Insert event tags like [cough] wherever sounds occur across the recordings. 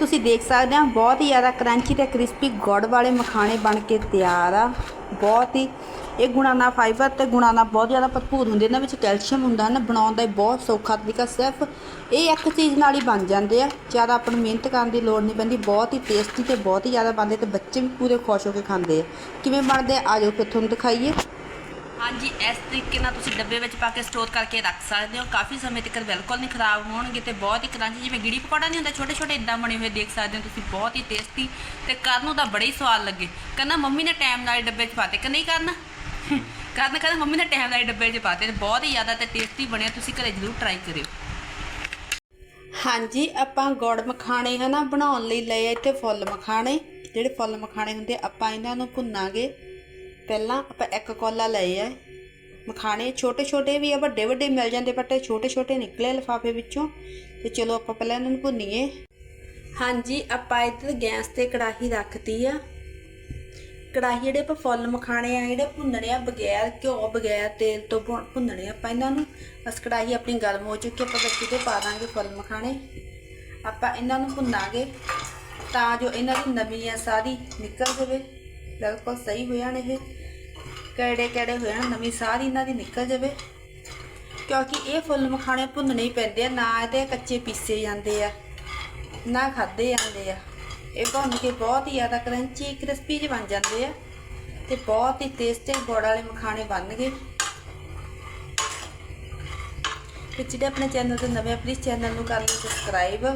ਤੁਸੀਂ ਦੇਖ ਸਕਦੇ ਹੋ ਬਹੁਤ ਹੀ ਜ਼ਿਆਦਾ ਕਰੰਚੀ ਤੇ ਕ੍ਰਿਸਪੀ ਗੁੜ ਵਾਲੇ ਮਖਾਣੇ ਬਣ ਕੇ ਤਿਆਰ ਆ। ਬਹੁਤ ਹੀ, ਇਹ ਗੁਣਾਂ ਨਾਲ ਫਾਈਬਰ ਤੇ ਗੁਣਾਂ ਨਾਲ ਬਹੁਤ ਜ਼ਿਆਦਾ ਭਰਪੂਰ ਹੁੰਦੇ ਇਹਨਾਂ ਵਿੱਚ ਕੈਲਸ਼ੀਅਮ ਹੁੰਦਾ ਹੈ ਨਾ, ਬਣਾਉਣ ਦਾ ਬਹੁਤ ਸੌਖਾ ਤਰੀਕਾ ਸਿਰਫ ਇਹ ਇੱਕ ਚੀਜ਼ ਨਾਲ ਹੀ ਬਣ ਜਾਂਦੇ ਆ। ਜ਼ਿਆਦਾ ਆਪਾਂ ਨੂੰ ਮਿਹਨਤ ਕਰਨ ਦੀ ਲੋੜ ਨਹੀਂ ਪੈਂਦੀ, ਬਹੁਤ ਹੀ ਟੇਸਟੀ ਤੇ ਬਹੁਤ ਹੀ ਜ਼ਿਆਦਾ ਬਣਦੇ ਤੇ ਬੱਚੇ ਵੀ ਪੂਰੇ ਖੁਸ਼ ਹੋ ਕੇ ਖਾਂਦੇ ਆ। ਕਿਵੇਂ ਬਣਦੇ ਆ ਆਜੋ ਫਿਰ ਤੁਹਾਨੂੰ ਦਿਖਾਈਏ। ਹਾਂਜੀ, ਇਸ ਤਰੀਕੇ ਨਾਲ ਤੁਸੀਂ ਡੱਬੇ ਵਿੱਚ ਪਾ ਕੇ ਸਟੋਰ ਕਰਕੇ ਰੱਖ ਸਕਦੇ ਹੋ। ਕਾਫੀ ਸਮੇਂ ਤੱਕ ਬਿਲਕੁਲ ਨਹੀਂ ਖਰਾਬ ਹੋਣਗੇ ਤੇ ਬਹੁਤ ਹੀ ਕਰੰਚੀ ਜਿਵੇਂ ਗਿੜੀ ਪਕੌੜਾ ਨਹੀਂ ਹੁੰਦਾ, ਛੋਟੇ ਛੋਟੇ ਇਦਾਂ ਬਣੇ ਹੋਏ ਦੇਖ ਸਕਦੇ ਹੋ ਤੁਸੀਂ, ਬਹੁਤ ਹੀ ਟੇਸਟੀ ਤੇ ਕਰਨ ਨੂੰ ਤਾਂ ਬੜੇ ਹੀ ਸਵਾਦ ਲੱਗੇ। ਕਹਿੰਦਾ ਮੰਮੀ ਨੇ ਟਾਈਮ ਨਾਲ ਡੱਬੇ 'ਚ ਪਾਤੇ ਕਿ ਨਹੀਂ ਕਰਨਾ? ਕਰਨ [laughs] ਕਹਿੰਦਾ ਮੰਮੀ ਨੇ ਟਾਈਮ ਨਾਲ ਡੱਬੇ 'ਚ ਪਾਤੇ ਤੇ ਬਹੁਤ ਹੀ ਜ਼ਿਆਦਾ ਤੇ ਟੇਸਟੀ ਬਣਿਆ ਤੁਸੀਂ ਘਰੇ ਜ਼ਰੂਰ ਟਰਾਈ ਕਰਿਓ। ਹਾਂਜੀ, ਆਪਾਂ ਗੁੜ ਮਖਾਣੇ ਹਨਾ ਬਣਾਉਣ ਲਈ ਲਏ ਇੱਥੇ ਫੁੱਲ ਮਖਾਣੇ। ਜਿਹੜੇ ਫੁੱਲ ਮਖਾਣੇ ਹੁੰਦੇ ਆਪਾਂ ਇਹਨਾਂ ਨੂੰ ਭੁੰਨਾਂਗੇ। ਪਹਿਲਾਂ ਆਪਾਂ ਇੱਕ ਕੋਲਾ ਲਏ ਹੈ ਮਖਾਣੇ ਛੋਟੇ ਛੋਟੇ ਵੀ ਆ ਵੱਡੇ ਵੱਡੇ ਮਿਲ ਜਾਂਦੇ ਬਟ ਛੋਟੇ ਛੋਟੇ ਨਿਕਲੇ ਲਿਫਾਫੇ ਵਿੱਚੋਂ। ਤੇ ਚਲੋ ਆਪਾਂ ਪਹਿਲਾਂ ਇਹਨਾਂ ਨੂੰ ਭੁੰਨੀਏ। ਹਾਂਜੀ, ਆਪਾਂ ਇੱਧਰ ਗੈਸ ਤੇ ਕੜਾਹੀ ਰੱਖਤੀ ਆ। ਕੜਾਹੀ ਜਿਹੜੇ ਆਪਾਂ ਫੁੱਲ ਮਖਾਣੇ ਆ, ਜਿਹੜੇ ਭੁੰਨਣੇ ਆ ਬਗੈਰ ਘਿਓ, ਬਗੈਰ ਤੇਲ ਤੋਂ ਭੁੰ- ਭੁੰਨਣੇ ਆਪਾਂ ਇਹਨਾਂ ਨੂੰ। ਬਸ ਕੜਾਹੀ ਆਪਣੀ ਗਰਮ ਹੋ ਚੁੱਕੀ ਆਪਾਂ ਵਿੱਚ 'ਤੇ ਪਾ ਦਾਂਗੇ ਫੁੱਲ ਮਖਾਣੇ। ਆਪਾਂ ਇਹਨਾਂ ਨੂੰ ਭੁੰਨਾਂਗੇ ਤਾਂ ਜੋ ਇਹਨਾਂ ਦੀ ਨਮੀ ਆ ਸਾਰੀ ਨਿਕਲ ਜਾਵੇ। ਬਿਲਕੁਲ ਸਹੀ ਹੋ ਜਾਣ ਇਹ। ਕਿਹੜੇ ਕਿਹੜੇ ਹੋ ਜਾਣ ਨਵੀਂ ਸਾਰੀ ਇਹਨਾਂ ਦੀ ਨਿਕਲ ਜਾਵੇ। ਕਿਉਂਕਿ ਇਹ ਫੁੱਲ ਮਖਾਣੇ ਭੁੰਨਣੇ ਹੀ ਪੈਂਦੇ ਆ, ਨਾ ਇਹਦੇ ਕੱਚੇ ਪੀਸੇ ਜਾਂਦੇ ਆ, ਨਾ ਖਾਦੇ ਜਾਂਦੇ ਆ। ਇਹ ਭੁੰਨ ਕੇ ਬਹੁਤ ਹੀ ਜ਼ਿਆਦਾ ਕਰੰਚੀ ਕ੍ਰਿਸਪੀ ਜਿਹੇ ਬਣ ਜਾਂਦੇ ਆ ਤੇ ਬਹੁਤ ਹੀ ਟੇਸਟੀ ਗੁੜ ਵਾਲੇ ਮਖਾਣੇ ਬਣ ਗਏ ਤੇ ਜਿਹੜੇ ਆਪਣੇ ਚੈਨਲ ਤੇ ਨਵੇਂ ਪਲੀਜ਼ ਚੈਨਲ ਨੂੰ ਕਰ ਲਓ ਸਬਸਕ੍ਰਾਈਬ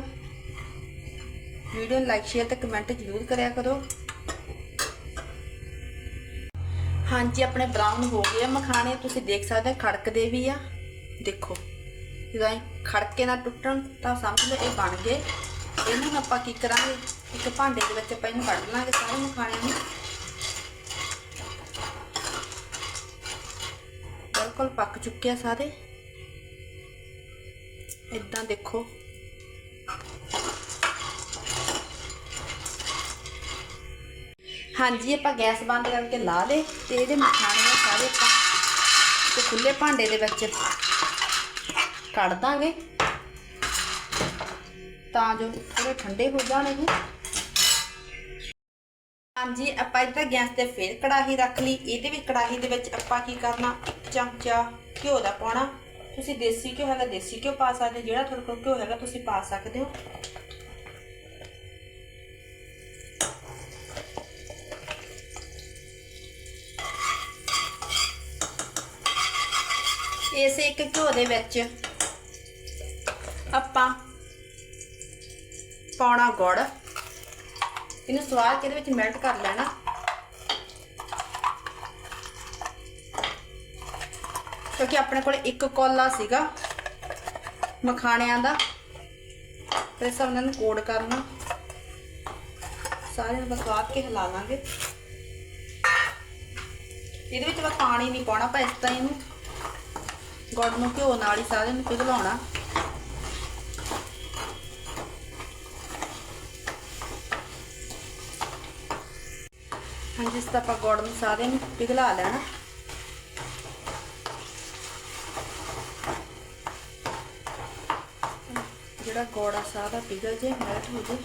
ਵੀਡੀਓ ਨੂੰ ਲਾਈਕ ਸ਼ੇਅਰ ਤੇ ਕਮੈਂਟ ਜ਼ਰੂਰ ਕਰਿਆ ਕਰੋ। ਹਾਂਜੀ, ਆਪਣੇ ਬਰਾਊਨ ਹੋ ਗਏ ਆ ਮਖਾਣੇ। ਤੁਸੀਂ ਦੇਖ ਸਕਦੇ ਹੋ, ਖੜਕਦੇ ਵੀ ਆ। ਦੇਖੋ, ਜਦੋਂ ਖੜਕੇ ਨਾ ਟੁੱਟਣ, ਤਾਂ ਸਮਝ ਲਓ ਇਹ ਬਣ ਗਏ। ਇਹਨੂੰ ਹੁਣ ਆਪਾਂ ਕੀ ਕਰਾਂਗੇ? ਇੱਕ ਭਾਂਡੇ ਦੇ ਵਿੱਚ ਆਪਾਂ ਇਹਨੂੰ ਕੱਢ ਲਾਂਗੇ ਸਾਰੇ ਮਖਾਣਿਆਂ ਨੂੰ। ਬਿਲਕੁਲ ਪੱਕ ਚੁੱਕੇ ਆ ਸਾਰੇ। ਇਦਾਂ ਦੇਖੋ। ਹਾਂਜੀ ਆਪਾਂ ਗੈਸ ਬੰਦ ਕਰਕੇ ਲਾ ਦੇ ਤੇ ਇਹਦੇ ਮਖਾਣੇ ਸਾਰੇ ਆਪਾਂ ਤੇ ਖੁੱਲੇ ਭਾਂਡੇ ਦੇ ਵਿੱਚ ਕੱਢ ਦਾਂਗੇ। ਤਾਂ ਜੋ ਥੋੜੇ ਠੰਡੇ ਹੋ ਜਾਣ ਇਹ। ਹਾਂਜੀ ਆਪਾਂ ਇੱਧਰ ਗੈਸ ਤੇ ਫੇਰ ਕੜਾਹੀ ਰੱਖ ਲਈ। ਇਹਦੇ ਵਿੱਚ ਕੜਾਹੀ ਦੇ ਵਿੱਚ ਆਪਾਂ ਕੀ ਕਰਨਾ ਚਮਚਾ ਘਿਓ ਦਾ ਪਾਉਣਾ। ਤੁਸੀਂ ਦੇਸੀ ਘਿਓ ਹੈਗਾ ਦੇਸੀ ਘਿਓ ਪਾ ਸਕਦੇ ਹੋ, ਜਿਹੜਾ ਤੁਹਾਡੇ ਕੋਲ ਘਿਓ ਹੈਗਾ ਤੁਸੀਂ ਪਾ ਸਕਦੇ ਹੋ। ਇਸੇ ਇੱਕ ਘਿਓ ਦੇ ਵਿੱਚ ਆਪਾਂ ਪਾਉਣਾ ਗੁੜ। ਇਹਨੂੰ ਸਵਾਦ ਕੇ ਇਹਦੇ ਵਿੱਚ ਮੈਲਟ ਕਰ ਲੈਣਾ। ਕਿਉਂਕਿ ਆਪਣੇ ਕੋਲ ਇੱਕ ਕੋਲਾ ਸੀਗਾ ਮਖਾਣਿਆਂ ਦਾ, ਤੇ ਸਭ ਇਹਨਾਂ ਨੂੰ ਕੋਡ ਕਰਨਾ। ਸਾਰੇ ਨੂੰ ਬਸ ਵਾਰ ਕੇ ਹਿਲਾ ਲਾਂਗੇ। ਇਹਦੇ ਵਿੱਚ ਬਸ ਪਾਣੀ ਨਹੀਂ ਪਾਉਣਾ ਪਰ ਇਸ ਤਰ੍ਹਾਂ ਇਹਨੂੰ ਗੁੜ ਨੂੰ ਘਿਓ ਨਾਲ ਹੀ ਸਾਰੇ ਨੂੰ ਪਿਘਲਾਉਣਾ। ਹਾਂਜੀ, ਇਸ ਤਰ੍ਹਾਂ ਆਪਾਂ ਗੁੜ ਨੂੰ ਸਾਰੇ ਨੂੰ ਪਿਘਲਾ ਲੈਣਾ। ਜਿਹੜਾ ਗੁੜ ਆ, ਸਾਰਾ ਪਿਘਲ ਜੇ ਮੈਲਟ ਹੋ ਜੇ।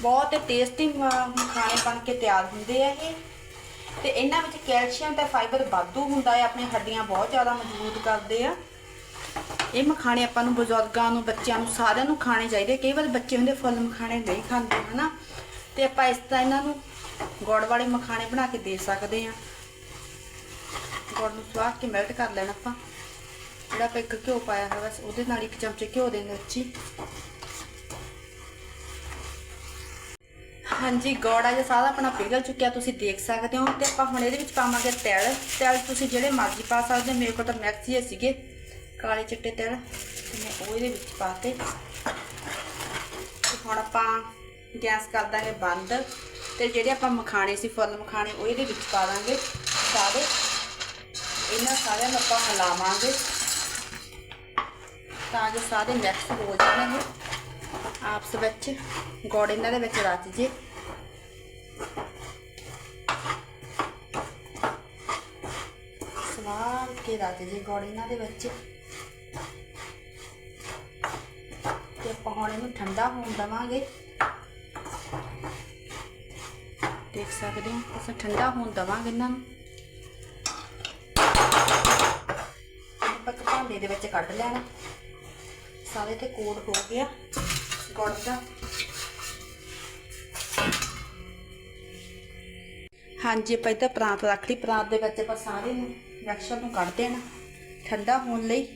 ਬਹੁਤ ਟੇਸਟੀ ਖਾਣੇ ਬਣ ਕੇ ਤਿਆਰ ਹੁੰਦੇ ਆ ਇਹ। ਤੇ ਇਹਨਾਂ ਵਿੱਚ ਕੈਲਸ਼ੀਅਮ ਤੇ ਫਾਈਬਰ ਵਾਧੂ ਹੁੰਦਾ ਹੈ, ਆਪਣੀਆਂ ਹੱਡੀਆਂ ਬਹੁਤ ਜ਼ਿਆਦਾ ਮਜ਼ਬੂਤ ਕਰਦੇ ਆ। ਇਹ ਮਖਾਣੇ ਆਪਾਂ ਨੂੰ ਬਜ਼ੁਰਗਾਂ ਨੂੰ, ਬੱਚਿਆਂ ਨੂੰ, ਸਾਰਿਆਂ ਨੂੰ ਖਾਣੇ ਚਾਹੀਦੇ ਕਈ ਵਾਰ ਬੱਚੇ ਹੁੰਦੇ ਫੁੱਲ ਮਖਾਣੇ ਨਹੀਂ ਖਾਂਦੇ, ਹਨਾ? ਤੇ ਆਪਾਂ ਇਸ ਤਰ੍ਹਾਂ ਇਹਨਾਂ ਨੂੰ ਗੁੜ ਵਾਲੇ ਮਖਾਣੇ ਬਣਾ ਕੇ ਦੇ ਸਕਦੇ ਆ। ਗੁੜ ਨੂੰ ਸਵਾਹ ਕੇ ਮੈਲਟ ਕਰ ਲੈਣਾ ਆਪਾਂ। ਜਿਹੜਾ ਆਪਾਂ ਇੱਕ ਘਿਓ ਪਾਇਆ ਹੋਇਆ ਉਹਦੇ ਨਾਲ ਇੱਕ ਚਮਚੇ ਘਿਓ ਦੇ ਵਿੱਚ ਹਾਂਜੀ, ਗੋੜਾ ਜਿਹਾ ਸਾਰਾ ਆਪਣਾ ਪਿਘਲ ਚੁੱਕਿਆ, ਤੁਸੀਂ ਦੇਖ ਸਕਦੇ ਹੋ। ਤੇ ਆਪਾਂ ਹੁਣ ਇਹਦੇ ਵਿੱਚ ਪਾਵਾਂਗੇ ਤਿਲ। ਤਿਲ ਤੁਸੀਂ ਜਿਹੜੇ ਮਰਜ਼ੀ ਪਾ ਸਕਦੇ ਹੋ, ਮੇਰੇ ਕੋਲ ਤਾਂ ਮੈਕਸੀ ਸੀਗੇ। ਕਾਲੇ ਚਿੱਟੇ ਤਿਲ, ਤੇ ਮੈਂ ਉਹ ਇਹਦੇ ਵਿੱਚ ਪਾਤੇ। ਤੇ ਹੁਣ ਆਪਾਂ ਗੈਸ ਕਰ ਦਾਂਗੇ ਬੰਦ। ਤੇ ਜਿਹੜੇ ਆਪਾਂ ਮਖਾਣੇ ਸੀ, ਫੁੱਲ ਮਖਾਣੇ, ਉਹ ਇਹਦੇ ਵਿੱਚ ਪਾ ਦਾਂਗੇ। ਸਾਰੇ। ਇਹਨਾਂ ਸਾਰਿਆਂ ਨੂੰ ਆਪਾਂ ਹਿਲਾਵਾਂਗੇ ਤਾਂ ਜੋ ਸਾਰੇ ਮਿਕਸ ਹੋ ਜਾਣਗੇ। ਆਪਸ ਵਿੱਚ ਗੁੜ ਇਹਨਾਂ ਦੇ ਵਿੱਚ ਰਚ ਜੇ। ਸਵਾਰ ਕੇ ਰਚ ਜੇ ਗੁੜ ਇਹਨਾਂ ਦੇ ਵਿੱਚ। ਹੁਣ ਇਹਨੂੰ ਠੰਡਾ ਹੋਣ ਦਵਾਂਗੇ। ਦੇਖ ਸਕਦੇ ਹੋ, ਅਸੀਂ ਠੰਡਾ ਹੋਣ ਦਵਾਂਗੇ ਇਹਨਾਂ ਨੂੰ। ਆਪਾਂ ਭਾਂਡੇ ਦੇ ਵਿੱਚ ਕੱਢ ਲੈਣਾ। ਸਾਰੇ ਤੇ ਕੋਟ ਹੋ ਗਿਆ। ਗੁੜ ਦਾ ਹਾਂਜੀ, ਆਪਾਂ ਇੱਧਰ ਪ੍ਰਾਂਤ ਰੱਖ ਲਈ। ਪਰਾਤ ਦੇ ਵਿੱਚ ਆਪਾਂ ਸਾਰੇ ਨੂੰ ਮਿਕਸਚਰ ਨੂੰ ਕੱਢ ਦੇਣਾ। ਠੰਡਾ ਹੋਣ ਲਈ।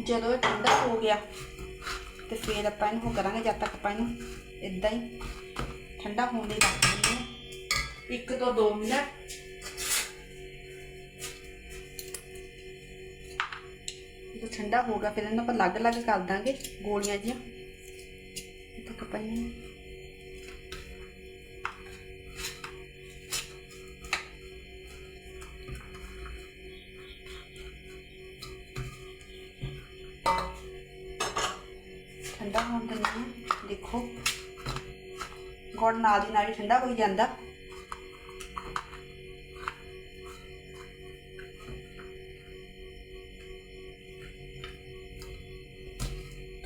ਜਦੋਂ ਇਹ ਠੰਡਾ ਹੋ ਗਿਆ, ਤੇ ਫਿਰ ਆਪਾਂ ਇਹਨੂੰ ਕਰਾਂਗੇ, ਜਦ ਤੱਕ ਆਪਾਂ ਇਹਨੂੰ ਇਦਾਂ ਹੀ ਠੰਡਾ ਹੋਣ ਲਈ ਰੱਖ ਦਿੰਦੇ ਇੱਕ ਤੋਂ 2 ਮਿੰਟ। ਜਦੋਂ ਠੰਡਾ ਹੋ ਗਿਆ, ਫਿਰ ਇਹਨੂੰ ਆਪਾਂ ਅਲੱਗ-ਅਲੱਗ ਕਰ ਦਾਂਗੇ ਗੋਲੀਆਂ ਜੀਆਂ ਇੱਥੇ ਕਪਾਈਆਂ ਠੰਡਾ ਹੋਣ ਦਿੰਦੇ ਹਾਂ ਦੇਖੋ। ਗੁੜ ਨਾਲ ਦੀ ਨਾਲ ਹੀ ਠੰਡਾ ਹੋਈ ਜਾਂਦਾ।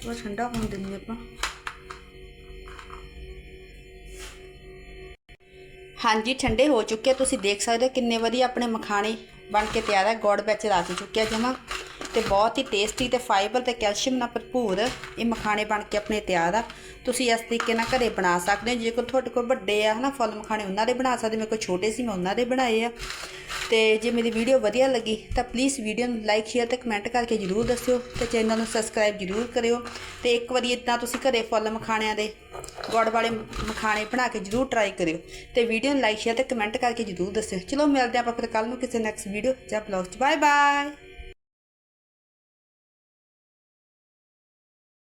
ਥੋੜਾ ਠੰਡਾ ਹੋਣ ਦਿੰਦੇ ਆਪਾਂ। ਹਾਂਜੀ, ਠੰਡੇ ਹੋ ਚੁੱਕੇ ਆ। ਤੁਸੀਂ ਦੇਖ ਸਕਦੇ ਹੋ ਕਿੰਨੇ ਵਧੀਆ ਆਪਣੇ ਮਖਾਣੇ ਬਣ ਕੇ ਤਿਆਰ ਹੈ ਗੁੜ ਵਿੱਚ ਰਚ ਚੁੱਕਿਆ ਜਮਾ। ਤੇ ਬਹੁਤ ਹੀ ਟੇਸਟੀ ਤੇ ਫਾਈਬਰ ਤੇ ਕੈਲਸ਼ੀਅਮ ਨਾਲ ਭਰਪੂਰ ਇਹ ਮਖਾਣੇ ਬਣ ਕੇ ਆਪਣੇ ਤਿਆਰ ਆ। ਤੁਸੀਂ ਇਸ ਤਰੀਕੇ ਨਾਲ ਘਰੇ ਬਣਾ ਸਕਦੇ ਹੋ। ਜੇ ਕੋਈ ਤੁਹਾਡੇ ਕੋਲ ਵੱਡੇ ਆ, ਹਨਾ, ਫੁੱਲ ਮਖਾਣੇ, ਉਹਨਾਂ ਦੇ ਬਣਾ ਸਕਦੇ ਮੇਰੇ ਕੋਲ ਛੋਟੇ ਸੀ, ਮੈਂ ਉਹਨਾਂ ਦੇ ਬਣਾਏ ਆ। ਤੇ ਜੇ ਮੇਰੀ ਵੀਡੀਓ ਵਧੀਆ ਲੱਗੀ, ਤਾਂ ਪਲੀਜ਼ ਵੀਡੀਓ ਨੂੰ ਲਾਈਕ ਸ਼ੇਅਰ ਤੇ ਕਮੈਂਟ ਕਰਕੇ ਜਰੂਰ ਦੱਸਿਓ ਤੇ ਚੈਨਲ ਨੂੰ ਸਬਸਕ੍ਰਾਈਬ ਜਰੂਰ ਕਰਿਓ। ਤੇ ਇੱਕ ਵਾਰੀ ਇਦਾਂ ਤੁਸੀਂ ਘਰੇ ਫੁੱਲ ਮਖਾਣਿਆਂ ਦੇ ਗੁੜ ਵਾਲੇ ਮਖਾਣੇ ਬਣਾ ਕੇ ਜਰੂਰ ਟਰਾਈ ਕਰਿਓ। ਤੇ ਵੀਡੀਓ ਨੂੰ ਲਾਈਕ ਸ਼ੇਅਰ ਤੇ ਕਮੈਂਟ ਕਰਕੇ ਜਰੂਰ ਦੱਸਿਓ। ਚਲੋ, ਮਿਲਦੇ ਆਪਾਂ ਫਿਰ ਕੱਲ ਨੂੰ ਕਿਸੇ ਨੈਕਸਟ ਵੀਡੀਓ ਜਾਂ ਬਲੌਗ 'ਚ। Bye bye